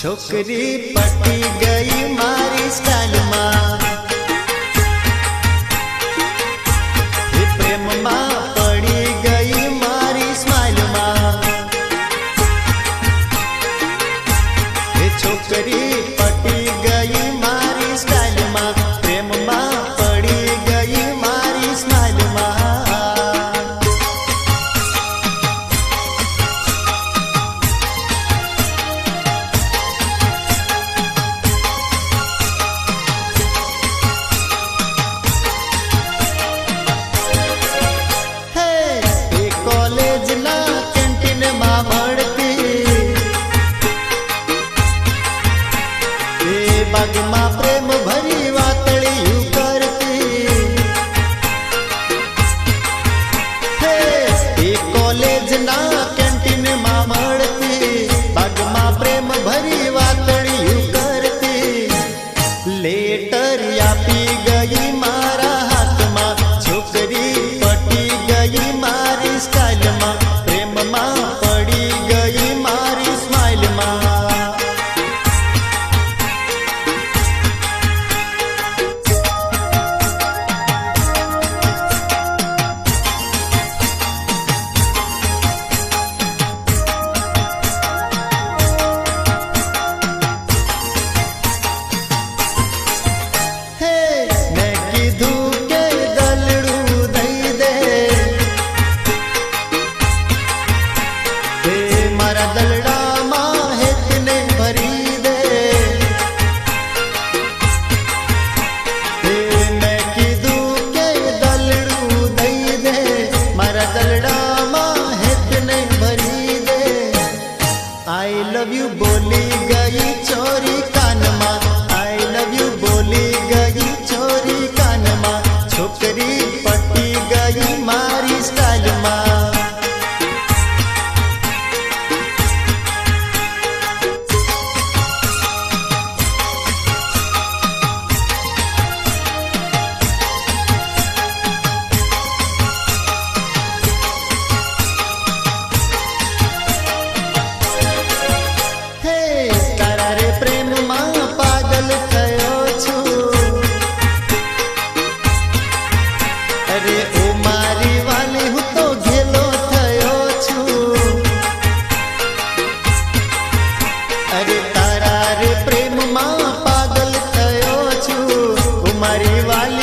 छोकरी पटी गई मारी स्टाइल आई लव यू बोली गई चोरी का માં પાગલ થયો છું. કુમારી વાલી